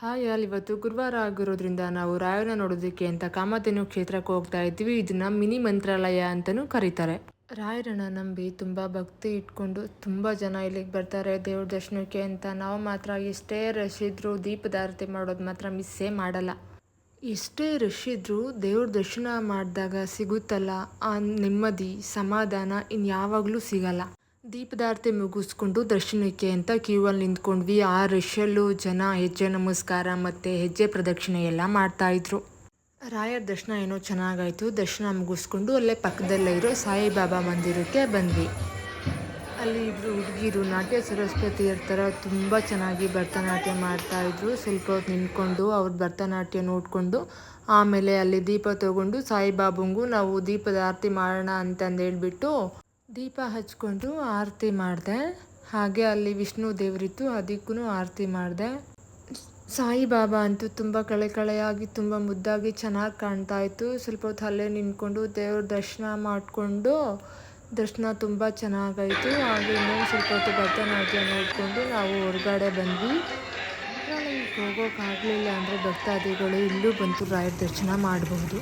Hi ಅಲ್ಲಿ ಇವತ್ತು ಗುರುವಾರ ಆಗಿರೋದ್ರಿಂದ ನಾವು ರಾಯನ ನೋಡೋದಕ್ಕೆ ಅಂತ ಕಾಮಧೇನು ಕ್ಷೇತ್ರಕ್ಕೆ ಹೋಗ್ತಾ ಇದ್ವಿ. ಇದನ್ನ ಮಿನಿ ಮಂತ್ರಾಲಯ ಅಂತಲೂ ಕರೀತಾರೆ. ರಾಯರನ್ನ ನಂಬಿ ತುಂಬ ಭಕ್ತಿ ಇಟ್ಕೊಂಡು ತುಂಬ ಜನ ಇಲ್ಲಿಗೆ ಬರ್ತಾರೆ. ದೇವ್ರ ದರ್ಶನಕ್ಕೆ ಅಂತ ನಾವು ಮಾತ್ರ ಎಷ್ಟೇ ರಶ್ ದೀಪದ ದೀಪದಾರತಿ ಮಾಡೋದು ಮಾತ್ರ ಮಿಸ್ಸೇ ಮಾಡಲ್ಲ. ಎಷ್ಟೇ ರಶ್ ಇದ್ರೂ ದೇವ್ರ ದರ್ಶನ ಮಾಡಿದಾಗ ಸಿಗುತ್ತಲ್ಲ. ಆ ನೆಮ್ಮದಿ, ಸಮಾಧಾನ ಇನ್ಯಾವಾಗಲೂ ಸಿಗಲ್ಲ. ದೀಪದಾರತಿ ಮುಗಿಸ್ಕೊಂಡು ದರ್ಶನಕ್ಕೆ ಅಂತ ಕ್ಯೂ ಅಲ್ಲಿ ನಿಂತ್ಕೊಂಡ್ವಿ. ಆ ರಶಲ್ಲೂ ಜನ ಹೆಜ್ಜೆ ನಮಸ್ಕಾರ ಮತ್ತು ಹೆಜ್ಜೆ ಪ್ರದಕ್ಷಿಣೆ ಎಲ್ಲ ಮಾಡ್ತಾಯಿದ್ರು ರಾಯರ ದರ್ಶನ ಏನೋ ಚೆನ್ನಾಗಾಯಿತು. ದರ್ಶನ ಮುಗಿಸ್ಕೊಂಡು ಅಲ್ಲೇ ಪಕ್ಕದಲ್ಲೇ ಇರೋ ಸಾಯಿಬಾಬಾ ಮಂದಿರಕ್ಕೆ ಬಂದ್ವಿ. ಅಲ್ಲಿ ಇಬ್ಬರು ಹುಡುಗಿರು ನಾಟ್ಯ ಸರಸ್ವತಿ ಥರ ತುಂಬ ಚೆನ್ನಾಗಿ ಭರತನಾಟ್ಯ ಮಾಡ್ತಾಯಿದ್ರು ಸ್ವಲ್ಪ ಹೊತ್ತು ನಿಂತ್ಕೊಂಡು ಅವ್ರ ಭರತನಾಟ್ಯ ನೋಡಿಕೊಂಡು ಆಮೇಲೆ ಅಲ್ಲಿ ದೀಪ ತಗೊಂಡು, ಸಾಯಿಬಾಬಂಗೂ, ನಾವು ದೀಪದ ಆರತಿ ಮಾಡೋಣ ಅಂತಂದು ಹೇಳ್ಬಿಟ್ಟು ದೀಪ ಹಚ್ಕೊಂಡು ಆರತಿ ಮಾಡಿದೆ. ಹಾಗೆ ಅಲ್ಲಿ ವಿಷ್ಣು ದೇವರಿತ್ತು ಅದಕ್ಕೂ ಆರತಿ ಮಾಡಿದೆ. ಸಾಯಿಬಾಬಾ ಅಂತೂ ತುಂಬ ಕಳೆ ಕಳೆಯಾಗಿ, ತುಂಬ ಮುದ್ದಾಗಿ ಚೆನ್ನಾಗಿ ಕಾಣ್ತಾ ಇತ್ತು. ಸ್ವಲ್ಪ ಹೊತ್ತು ಅಲ್ಲೇ ನಿಂತ್ಕೊಂಡು ದೇವ್ರ ದರ್ಶನ ಮಾಡಿಕೊಂಡು, ದರ್ಶನ ತುಂಬ ಚೆನ್ನಾಗಾಯಿತು. ಹಾಗೆ ಇನ್ನೊಂದು ಸ್ವಲ್ಪ ಹೊತ್ತು ಭರತನಾಟ್ಯ ನೋಡಿಕೊಂಡು ನಾವು ಹೊರಗಡೆ ಬಂದ್ವಿ. ಹೋಗೋಕ್ಕಾಗಲಿಲ್ಲ ಅಂದರೆ ಭಕ್ತಾದಿಗಳು ಇಲ್ಲೂ ಬಂತು ರಾಯರ ದರ್ಶನ ಮಾಡಬಹುದು.